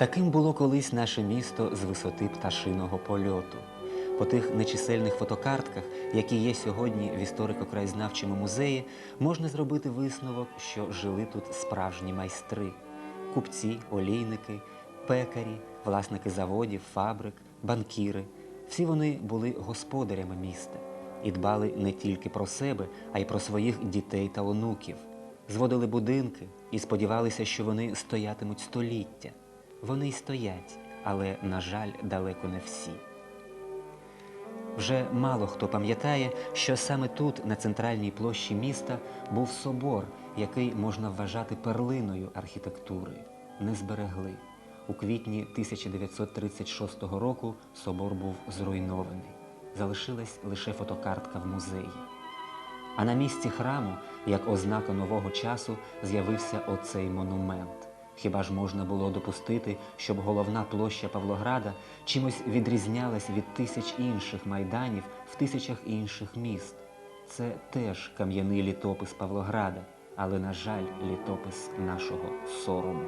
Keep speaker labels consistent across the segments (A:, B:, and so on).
A: Таким було колись наше місто з висоти пташиного польоту. По тих нечисельних фотокартках, які є сьогодні в історико-краєзнавчому музеї, можна зробити висновок, що жили тут справжні майстри: купці, олійники, пекарі, власники заводів, фабрик, банкіри. Всі вони були господарями міста і дбали не тільки про себе, а й про своїх дітей та онуків. Зводили будинки і сподівалися, що вони стоятимуть століття. Вони й стоять, але, на жаль, далеко не всі. Вже мало хто пам'ятає, що саме тут, на центральній площі міста, був собор, який можна вважати перлиною архітектури. Не зберегли. У квітні 1936 року собор був зруйнований. Залишилась лише фотокартка в музеї. А на місці храму, як ознака нового часу, з'явився оцей монумент. Хіба ж можна було допустити, щоб головна площа Павлограда чимось відрізнялась від тисяч інших майданів в тисячах інших міст? Це теж кам'яний літопис Павлограда, але, на жаль, літопис нашого сорому.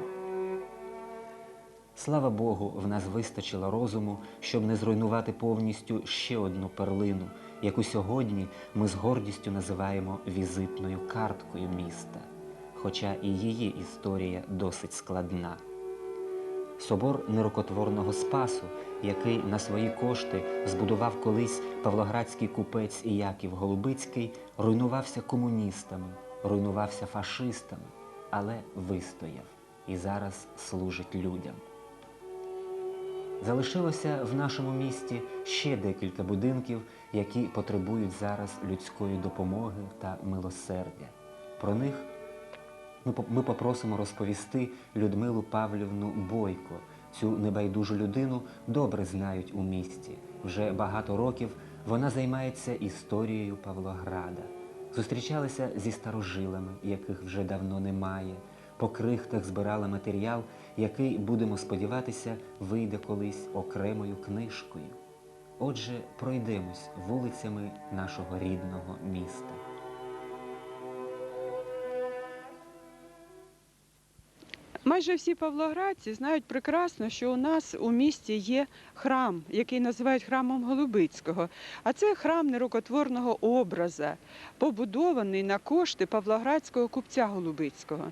A: Слава Богу, в нас вистачило розуму, щоб не зруйнувати повністю ще одну перлину, яку сьогодні ми з гордістю називаємо візитною карткою міста, хоча і її історія досить складна. Собор нерукотворного Спасу, який на свої кошти збудував колись павлоградський купець Іяків Голубицький, руйнувався комуністами, руйнувався фашистами, але вистояв і зараз служить людям. Залишилося в нашому місті ще декілька будинків, які потребують зараз людської допомоги та милосердя. Про них ми поп- попросимо розповісти Людмилу Павлівну Бойко. Цю небайдужу людину добре знають у місті. Вже багато років вона займається історією Павлограда. Зустрічалася зі старожилами, яких вже давно немає. По крихтах збирала матеріал, який, будемо сподіватися, вийде колись окремою книжкою. Отже, пройдемось вулицями нашого рідного міста.
B: Майже всі павлоградці знають прекрасно, що у нас у місті є храм, який називають храмом Голубицького. А це храм нерукотворного образа, побудований на кошти павлоградського купця Голубицького.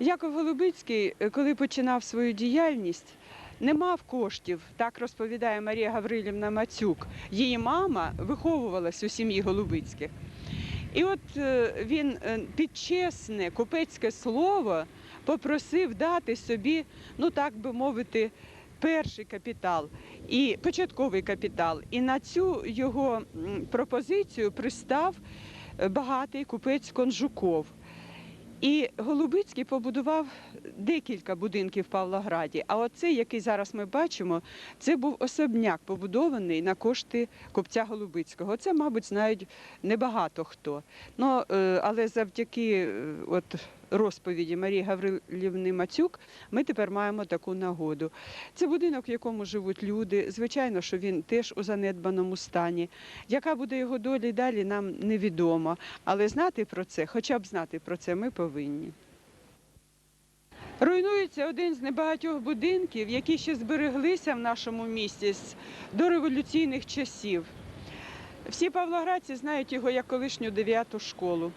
B: Яков Голубицький, коли починав свою діяльність, не мав коштів, так розповідає Марія Гаврилівна Мацюк. Її мама виховувалась у сім'ї Голубицьких. І от е, він е, під чесне купецьке слово попросив дати собі, ну так би мовити, перший капітал і початковий капітал. І на цю його пропозицію пристав е, багатий купець Конжуков. І Голубицький побудував декілька будинків в Павлограді. А оцей, який зараз ми бачимо, це був особняк, побудований на кошти купця Голубицького. Це, мабуть, знають небагато хто. Ну, е, але завдяки е, от, розповіді Марії Гаврилівни Мацюк ми тепер маємо таку нагоду. Це будинок, в якому живуть люди. Звичайно, що він теж у занедбаному стані. Яка буде його доля і далі, нам невідомо. Але знати про це, хоча б знати про це, ми повинні. Руйнується один з небагатьох будинків, які ще збереглися в нашому місті з дореволюційних часів. Всі павлоградці знають його як колишню дев'яту школу.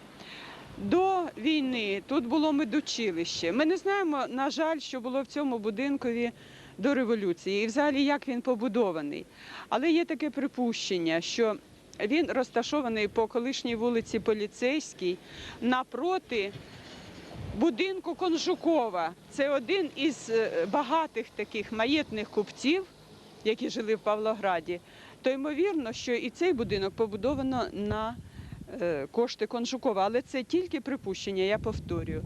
B: До війни тут було медучилище. Ми не знаємо, на жаль, що було в цьому будинкові до революції і взагалі як він побудований. Але є таке припущення, що він розташований по колишній вулиці Поліцейській напроти будинку Конжукова. Це один із е, багатих таких маєтних купців, які жили в Павлограді. То ймовірно, що і цей будинок побудовано на кошти Конжукова, але це тільки припущення, я повторюю.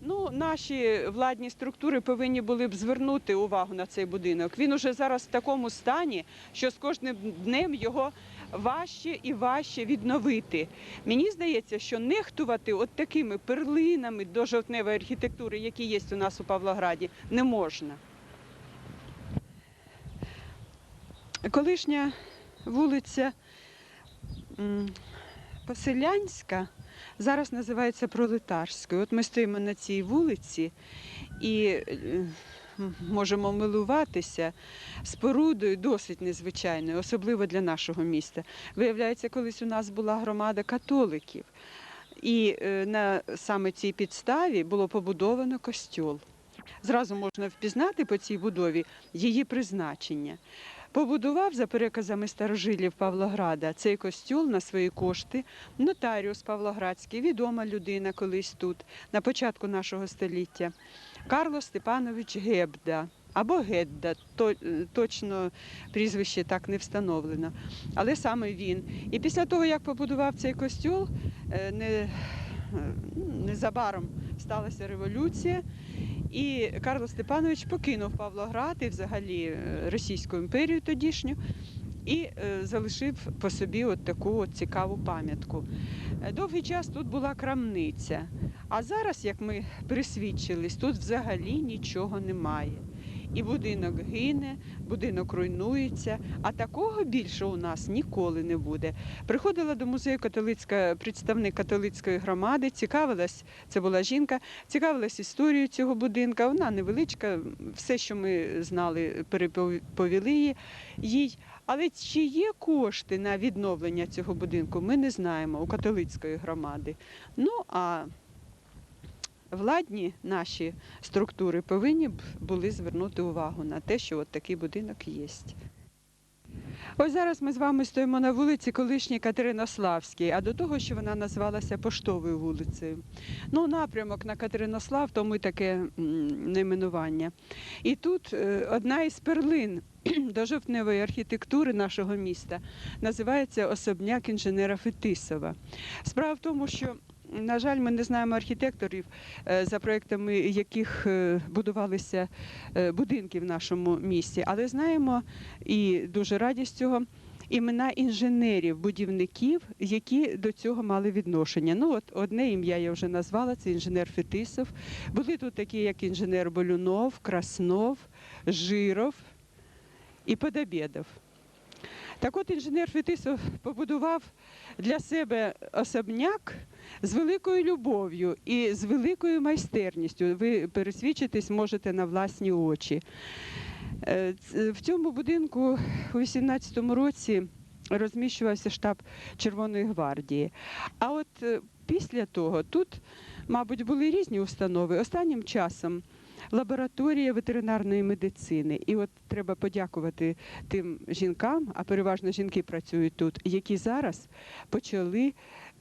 B: Ну, наші владні структури повинні були б звернути увагу на цей будинок. Він уже зараз в такому стані, що з кожним днем його важче і важче відновити. Мені здається, що нехтувати от такими перлинами до жовтневої архітектури, які є у нас у Павлограді, не можна. Колишня вулиця Поселянська зараз називається Пролетарською. От ми стоїмо на цій вулиці, і е, можемо милуватися спорудою досить незвичайною, особливо для нашого міста. Виявляється, колись у нас була громада католиків, і е, на саме цій підставі було побудовано костьол. Зразу можна впізнати по цій будові її призначення. Побудував за переказами старожилів Павлограда цей костюл на свої кошти нотаріус Павлоградський, відома людина колись тут, на початку нашого століття, Карло Степанович Гебда або Гедда, то, точно прізвище так не встановлено. Але саме він. І після того, як побудував цей костюл, е, не, е, незабаром сталася революція. І Карло Степанович покинув Павлоград і взагалі е, Російську імперію тодішню і е, залишив по собі от таку от цікаву пам'ятку. Е, Довгий час тут була крамниця, а зараз, як ми присвідчились, тут взагалі нічого немає. І будинок гине, будинок руйнується, а такого більше у нас ніколи не буде. Приходила до музею католицька представник католицької громади, цікавилась, це була жінка, цікавилась історією цього будинка. Вона невеличка, все, що ми знали, переповіли їй-. Але чи є кошти на відновлення цього будинку, ми не знаємо у католицької громади. Ну а владні наші структури повинні б були звернути увагу на те, що от такий будинок є. Ось зараз ми з вами стоїмо на вулиці колишній Катеринославській, а до того, що вона називалася Поштовою вулицею. Ну, напрямок на Катеринослав, тому й таке найменування. І тут е, одна із перлин дожовтневої архітектури нашого міста називається особняк інженера Фетисова. Справа в тому, що на жаль, ми не знаємо архітекторів, е, за проектами яких е, будувалися е, будинки в нашому місті, але знаємо і дуже раді з цього. Імена інженерів, будівників, які до цього мали відношення. Ну, от одне ім'я я вже назвала, це інженер Фетисов. Були тут такі, як інженер Болюнов, Краснов, Жиров і Подобєдов. Так от інженер Фетисов побудував для себе особняк з великою любов'ю і з великою майстерністю. Ви пересвідчитись можете на власні очі. Е, В цьому будинку у 18-му році розміщувався штаб Червоної гвардії. А от е, після того тут, мабуть, були різні установи. Останнім часом лабораторія ветеринарної медицини. І от треба подякувати тим жінкам, а переважно жінки працюють тут, які зараз почали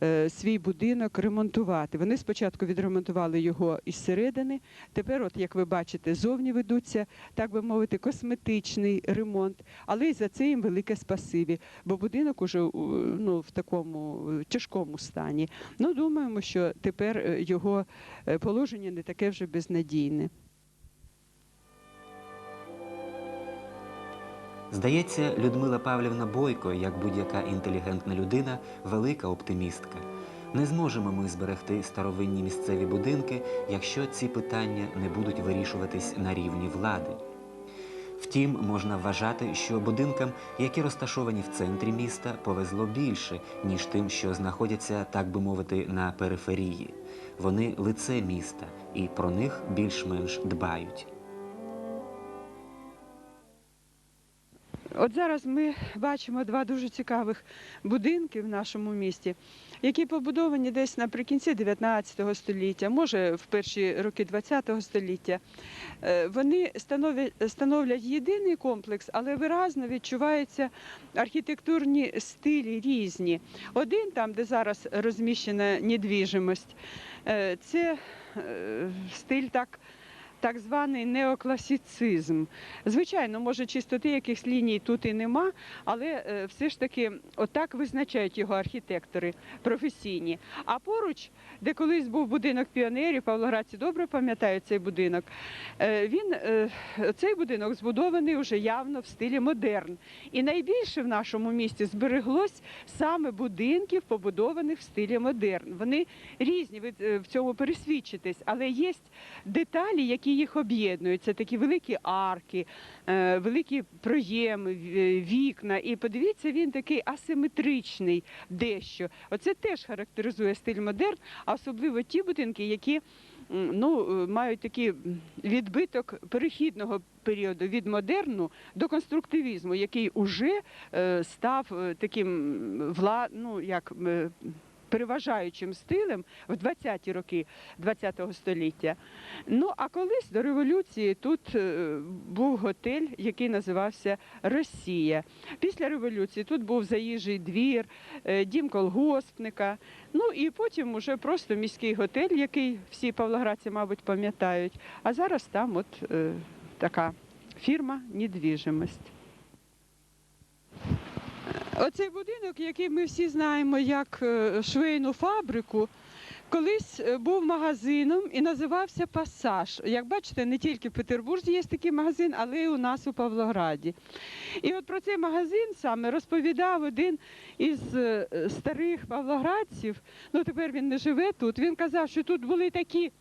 B: е, свій будинок ремонтувати. Вони спочатку відремонтували його із середини. Тепер, от як ви бачите, зовні ведуться, так би мовити, косметичний ремонт. Але й за це їм велике спасибі, бо будинок уже ну, в такому е, тяжкому стані. Ну, думаємо, що тепер е, його положення не таке вже безнадійне.
A: Здається, Людмила Павлівна Бойко, як будь-яка інтелігентна людина, велика оптимістка. Не зможемо ми зберегти старовинні місцеві будинки, якщо ці питання не будуть вирішуватись на рівні влади. Втім, можна вважати, що будинкам, які розташовані в центрі міста, повезло більше, ніж тим, що знаходяться, так би мовити, на периферії. Вони лице міста, і про них більш-менш дбають.
B: От зараз ми бачимо два дуже цікавих будинки в нашому місті, які побудовані десь наприкінці 19 століття, може в перші роки 20 століття. Е, Вони становлять, становлять єдиний комплекс, але виразно відчуваються архітектурні стилі різні. Один там, де зараз розміщена недвіжимость, е, це е, стиль так. Так званий неокласицизм. Звичайно, може, чистоти якихось ліній тут і нема, але е, все ж таки отак визначають його архітектори професійні. А поруч, де колись був будинок піонерів, павлоградці добре пам'ятають цей будинок. е, Він е, цей будинок збудований вже явно в стилі модерн. І найбільше в нашому місті збереглось саме будинків, побудованих в стилі модерн. Вони різні, ви в цьому пересвідчитесь, але є деталі, які які їх об'єднують. Це такі великі арки, е, великі проєми, вікна. І подивіться, він такий асиметричний дещо. Оце теж характеризує стиль модерн, а особливо ті будинки, які ну, е, мають такий відбиток перехідного періоду від модерну до конструктивізму, який уже е, став е, таким ну, як, е, переважаючим стилем в 20-ті роки ХХ століття. Ну а колись до революції тут е, був готель, який називався Росія. Після революції тут був заїжджий двір, е, дім колгоспника. Ну і потім уже просто міський готель, який всі павлоградці, мабуть, пам'ятають. А зараз там от е, така фірма недвіжимость. Оцей будинок, який ми всі знаємо як е, швейну фабрику, колись е, був магазином і називався Пасаж. Як бачите, не тільки в Петербурзі є такий магазин, але й у нас у Павлограді. І от про цей магазин саме розповідав один із е, старих павлоградців. Ну тепер він не живе тут. Він казав, що тут були такі.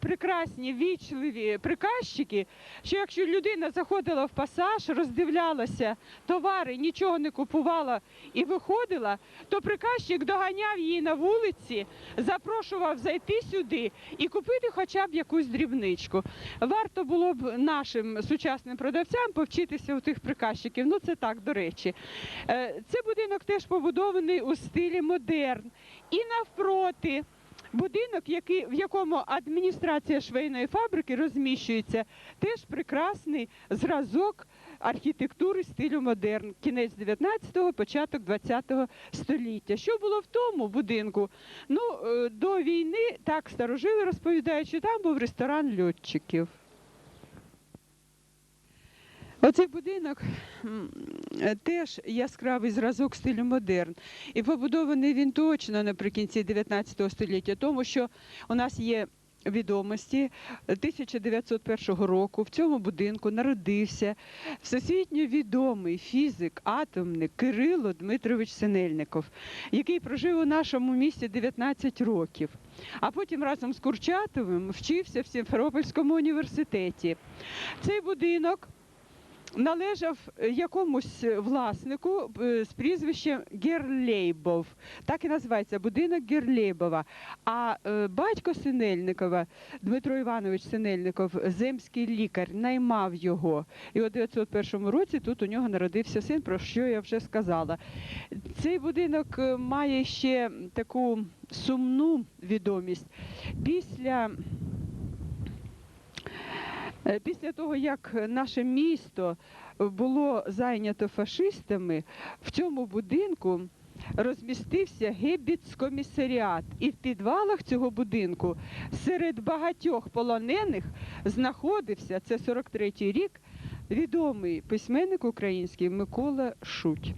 B: Прекрасні вічливі приказчики, що якщо людина заходила в пасаж, роздивлялася товари, нічого не купувала і виходила, то приказчик доганяв її на вулиці, запрошував зайти сюди і купити хоча б якусь дрібничку. Варто було б нашим сучасним продавцям повчитися у тих приказчиків. Ну це так, до речі. Е, Це будинок теж побудований у стилі модерн. І навпроти. Будинок, який, в якому адміністрація швейної фабрики розміщується, теж прекрасний зразок архітектури стилю модерн, кінець 19-го, початок 20-го століття. Що було в тому будинку? Ну, е, до війни так старожили розповідають, що там був ресторан льотчиків. Оцей будинок е, теж яскравий зразок стилю модерн. І побудований він точно наприкінці 19 століття, тому що у нас є відомості 1901 року в цьому будинку народився всесвітньо відомий фізик, атомник Кирило Дмитрович Синельников, який прожив у нашому місті 19 років. А потім разом з Курчатовим вчився в Сімферопольському університеті. Цей будинок належав е, якомусь власнику е, з прізвищем Герлейбов. Так і називається будинок Герлейбова. А е, батько Синельникова, Дмитро Іванович Синельников, земський лікар, наймав його. І у 901 році тут у нього народився син, про що я вже сказала. Цей будинок е, має ще таку сумну відомість. Після Е, Після того, як наше місто було зайнято фашистами, в цьому будинку розмістився гебіцкомісаріат. І в підвалах цього будинку серед багатьох полонених знаходився, це 43-й рік, відомий письменник український Микола Шуть.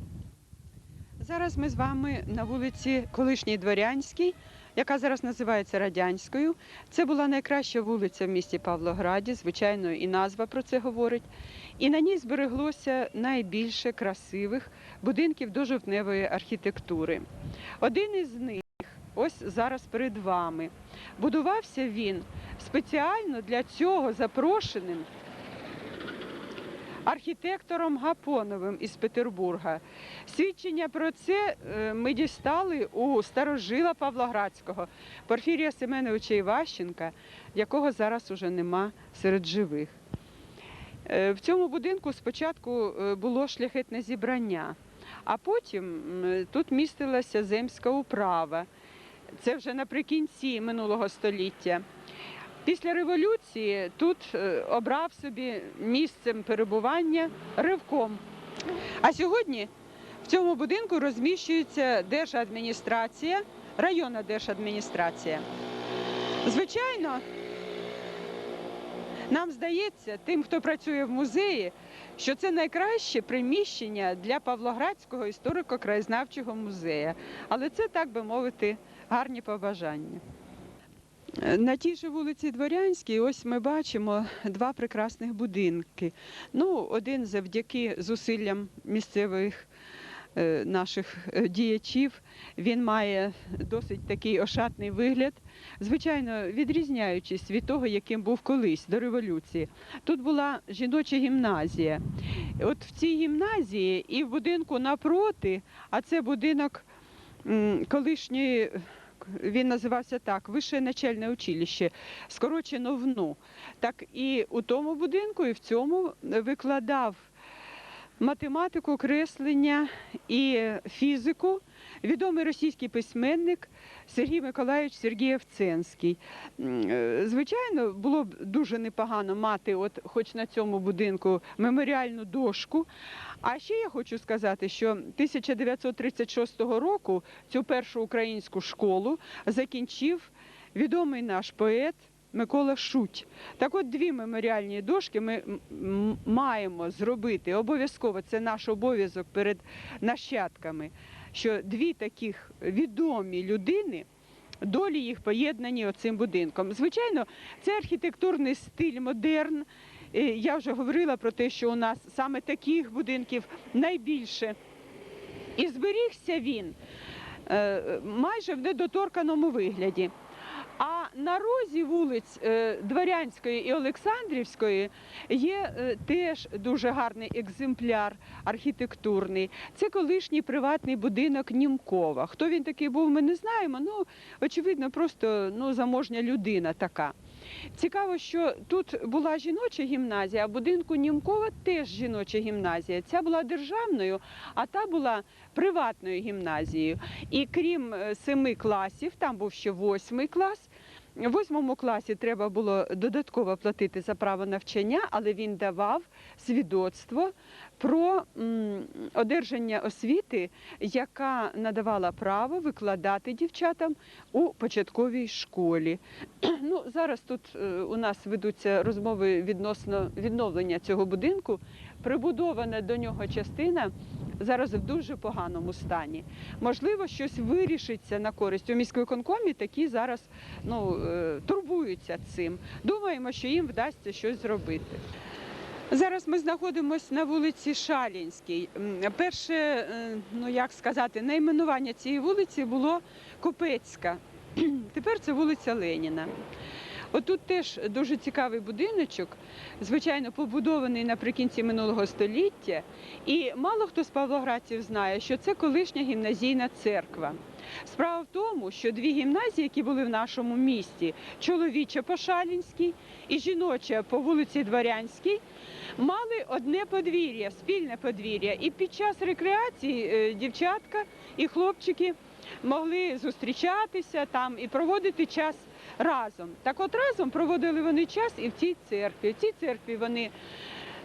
B: Зараз ми з вами на вулиці Колишній Дворянській, яка зараз називається Радянською. Це була найкраща вулиця в місті Павлограді, звичайно, і назва про це говорить. І на ній збереглося найбільше красивих будинків дожовтневої архітектури. Один із них, ось зараз перед вами, будувався він спеціально для цього запрошеним архітектором Гапоновим із Петербурга. Свідчення про це е, ми дістали у старожила Павлоградського Порфірія Семеновича Іващенка, якого зараз уже нема серед живих. Е, В цьому будинку спочатку е, було шляхетне зібрання, а потім тут містилася земська управа. Це вже наприкінці минулого століття. Після революції тут е, обрав собі місцем перебування ревком. А сьогодні в цьому будинку розміщується держадміністрація, районна держадміністрація. Звичайно, нам здається, тим, хто працює в музеї, що це найкраще приміщення для Павлоградського історико-краєзнавчого музею. Але це, так би мовити, гарні побажання. На тій же вулиці Дворянській ось ми бачимо два прекрасних будинки. Ну, один завдяки зусиллям місцевих е, наших е, діячів. Він має досить такий ошатний вигляд, звичайно, відрізняючись від того, яким був колись до революції. Тут була жіноча гімназія. От в цій гімназії і в будинку напроти, а це будинок колишньої. Він називався так Вище начальне училище, скорочено ВНУ. Так і у тому будинку, і в цьому викладав математику, креслення і фізику відомий російський письменник Сергій Миколаївич Сергієв Ценський. Е, Звичайно, було б дуже непогано мати, от хоч на цьому будинку, меморіальну дошку. А ще я хочу сказати, що 1936 року цю першу українську школу закінчив відомий наш поет. Микола Шуть. Так от дві меморіальні дошки ми маємо зробити обов'язково. Це наш обов'язок перед нащадками. Що дві таких відомі людини, долі їх поєднані оцим будинком. Звичайно, це архітектурний стиль модерн. Е, Я вже говорила про те, що у нас саме таких будинків найбільше. І зберігся він е, майже в недоторканому вигляді. А на розі вулиць е, Дворянської і Олександрівської є е, теж дуже гарний екземпляр архітектурний. Це колишній приватний будинок Німкова. Хто він такий був, ми не знаємо. Ну, очевидно, просто ну, заможня людина така. Цікаво, що тут була жіноча гімназія, а будинку Німкова теж жіноча гімназія. Ця була державною, а та була приватною гімназією. І крім е, семи класів, там був ще восьмий клас. В восьмому класі треба було додатково платити за право навчання, але він давав свідоцтво про одержання освіти, яка надавала право викладати дівчатам у початковій школі. Ну, зараз тут е, у нас ведуться розмови відносно відновлення цього будинку. Прибудована до нього частина зараз в дуже поганому стані. Можливо, щось вирішиться на користь у міськвиконкомі, такі зараз ну, е, турбуються цим. Думаємо, що їм вдасться щось зробити. Зараз ми знаходимося на вулиці Шалінській. Перше, е, ну як сказати, найменування цієї вулиці було Купецька. Тепер це вулиця Леніна. Отут теж дуже цікавий будиночок, звичайно, побудований наприкінці минулого століття. І мало хто з павлоградців знає, що це колишня гімназійна церква. Справа в тому, що дві гімназії, які були в нашому місті, чоловіча по Шалінській і жіноча по вулиці Дворянській, мали одне подвір'я, спільне подвір'я. І під час рекреації е, дівчатка і хлопчики могли зустрічатися там і проводити час разом. Так от разом проводили вони час і в цій церкві. В цій церкві вони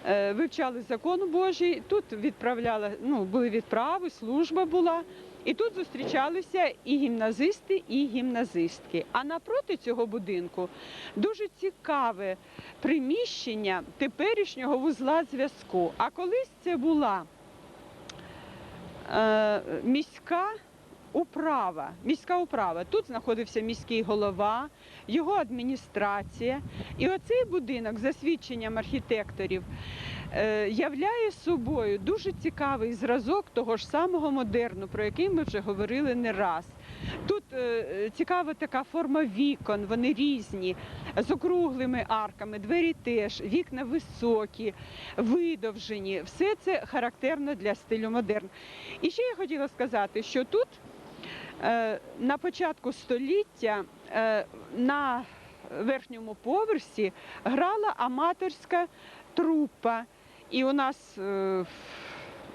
B: е, вивчали закон Божий, тут відправляли, ну, були відправи, служба була. І тут зустрічалися і гімназисти, і гімназистки. А напроти цього будинку дуже цікаве приміщення теперішнього вузла зв'язку. А колись це була е, міська управа. Міська управа. Тут знаходився міський голова, його адміністрація. І оцей будинок, за свідченням архітекторів, е, являє собою дуже цікавий зразок того ж самого модерну, про який ми вже говорили не раз. Тут е, цікава така форма вікон, вони різні, з округлими арками, двері теж, вікна високі, видовжені. Все це характерно для стилю модерн. І ще я хотіла сказати, що тут на початку століття е, на верхньому поверсі грала аматорська трупа. І у нас е,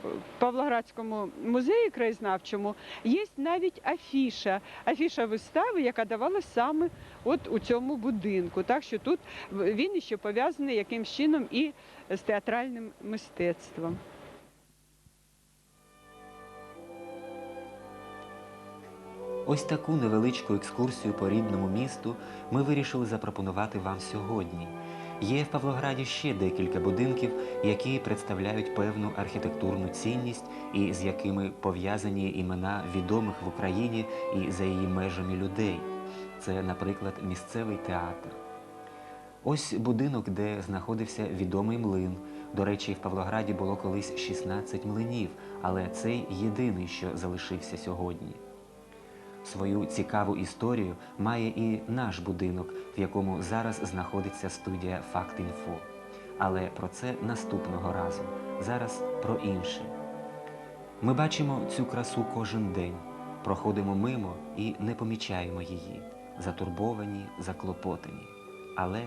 B: в Павлоградському музеї краєзнавчому є навіть афіша, афіша вистави, яка давалася саме от у цьому будинку. Так що тут він ще пов'язаний якимсь чином і з театральним мистецтвом.
A: Ось таку невеличку екскурсію по рідному місту ми вирішили запропонувати вам сьогодні. Є в Павлограді ще декілька будинків, які представляють певну архітектурну цінність і з якими пов'язані імена відомих в Україні і за її межами людей. Це, наприклад, місцевий театр. Ось будинок, де знаходився відомий млин, До речі, в Павлограді було колись 16 млинів, але цей єдиний, що залишився сьогодні. Свою цікаву історію має і наш будинок, в якому зараз знаходиться студія «Факт.Інфо». Але про це наступного разу. Зараз про інше. Ми бачимо цю красу кожен день, проходимо мимо і не помічаємо її, затурбовані, заклопотані. Але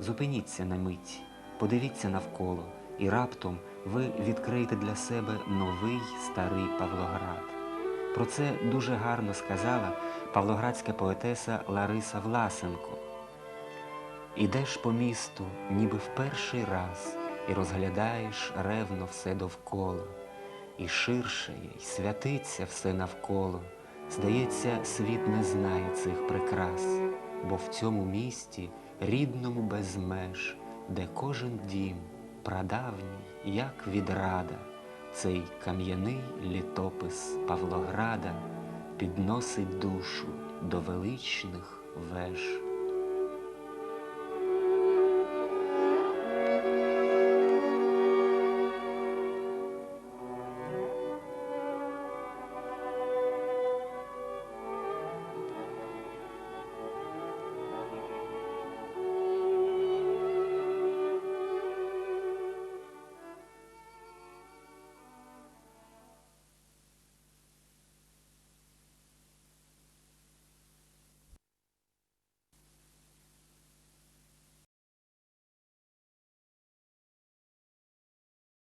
A: зупиніться на мить, подивіться навколо, і раптом ви відкриєте для себе новий старий Павлоград. Про це дуже гарно сказала павлоградська поетеса Лариса Власенко. Ідеш по місту, ніби в перший раз, і розглядаєш ревно все довкола, і ширшає, і святиться все навколо. Здається, світ не знає цих прикрас, бо в цьому місті, рідному без меж, де кожен дім прадавній, як відрада, цей кам'яний літопис Павлограда підносить душу до величних веж.